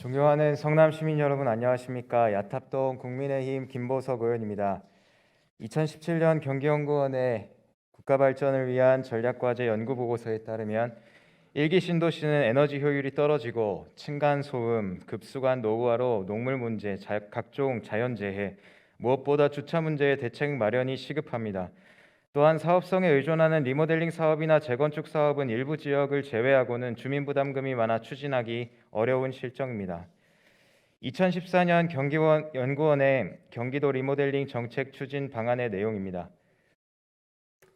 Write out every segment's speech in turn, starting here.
존경하는 성남 시민 여러분 안녕하십니까? 야탑동 국민의힘 김보석 의원입니다. 2017년 경기연구원의 국가발전을 위한 전략과제 연구보고서에 따르면 일기 신도시는 에너지 효율이 떨어지고 층간 소음, 급수관 노후화로 농물 문제, 자- 각종 자연재해, 무엇보다 주차 문제의 대책 마련이 시급합니다. 또한 사업성에 의존하는 리모델링 사업이나 재건축 사업은 일부 지역을 제외하고는 주민 부담금이 많아 추진하기 어려운 실정입니다. 2014년 경기원 연구원의 경기도 리모델링 정책 추진 방안의 내용입니다.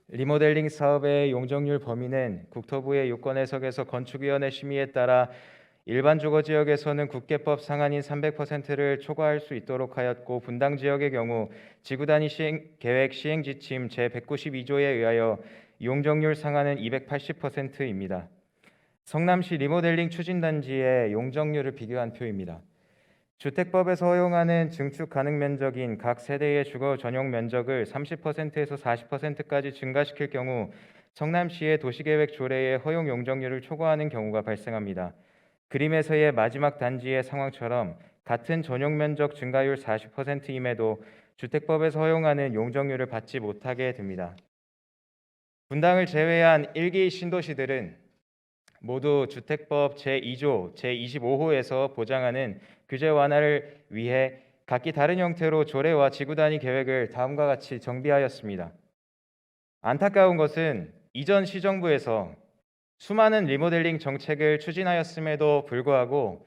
리모델링 사업의 용적률 범위는 국토부의 요건 해석에서 건축위원회 심의에 따라 일반 주거 지역에서는 국계법 상한인 300%를 초과할 수 있도록 하였고 분당 지역의 경우 지구 단위 시행 계획 시행 지침 제 192조에 의하여 용적률 상한은 280%입니다. 성남시 리모델링 추진 단지의 용적률을 비교한 표입니다. 주택법에서 허용하는 증축 가능 면적인 각 세대의 주거 전용 면적을 30%에서 40%까지 증가시킬 경우 성남시의 도시계획 조례의 허용 용적률을 초과하는 경우가 발생합니다. 그림에서의 마지막 단지의 상황처럼 같은 전용 면적 증가율 40%임에도 주택법에서 허용하는 용적률을 받지 못하게 됩니다. 분당을 제외한 일기 신도시들은 모두 주택법 제2조 제25호에서 보장하는 규제 완화를 위해 각기 다른 형태로 조례와 지구 단위 계획을 다음과 같이 정비하였습니다. 안타까운 것은 이전 시정부에서 수많은 리모델링 정책을 추진하였음에도 불구하고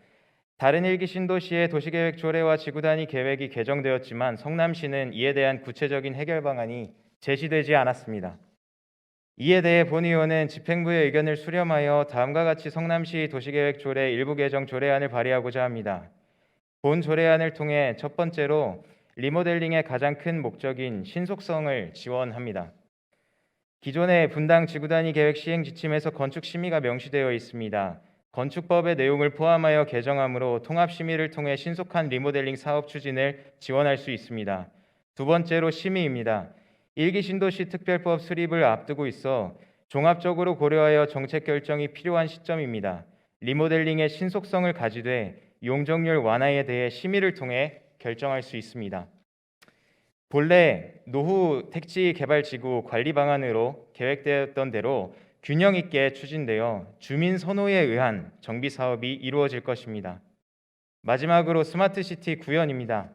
다른 일기 신도시의 도시계획 조례와 지구 단위 계획이 개정되었지만 성남시는 이에 대한 구체적인 해결 방안이 제시되지 않았습니다. 이에 대해 본 의원은 집행부의 의견을 수렴하여 다음과 같이 성남시 도시계획 조례 일부 개정 조례안을 발의하고자 합니다. 본 조례안을 통해 첫 번째로 리모델링의 가장 큰 목적인 신속성을 지원합니다. 기존의 분당 지구 단위 계획 시행 지침에서 건축 심의가 명시되어 있습니다. 건축법의 내용을 포함하여 개정함으로 통합 심의를 통해 신속한 리모델링 사업 추진을 지원할 수 있습니다. 두 번째로 심의입니다. 일기 신도시 특별법 수립을 앞두고 있어 종합적으로 고려하여 정책 결정이 필요한 시점입니다. 리모델링의 신속성을 가지되 용적률 완화에 대해 심의를 통해 결정할 수 있습니다. 본래 노후 택지 개발 지구 관리 방안으로 계획되었던 대로 균형 있게 추진되어 주민 선호에 의한 정비 사업이 이루어질 것입니다. 마지막으로 스마트 시티 구현입니다.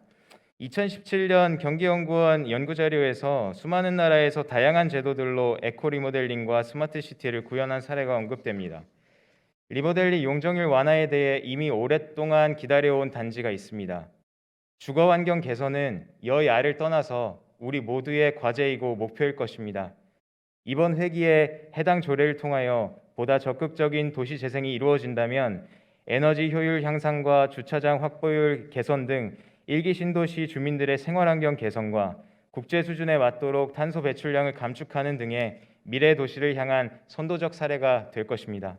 2017년 경기연구원 연구자료에서 수많은 나라에서 다양한 제도들로 에코 리모델링과 스마트 시티를 구현한 사례가 언급됩니다. 리모델링 용적률 완화에 대해 이미 오랫동안 기다려온 단지가 있습니다. 주거 환경 개선은 여야를 떠나서 우리 모두의 과제이고 목표일 것입니다. 이번 회기에 해당 조례를 통하여 보다 적극적인 도시 재생이 이루어진다면 에너지 효율 향상과 주차장 확보율 개선 등 일기 신도시 주민들의 생활 환경 개선과 국제 수준에 맞도록 탄소 배출량을 감축하는 등의 미래 도시를 향한 선도적 사례가 될 것입니다.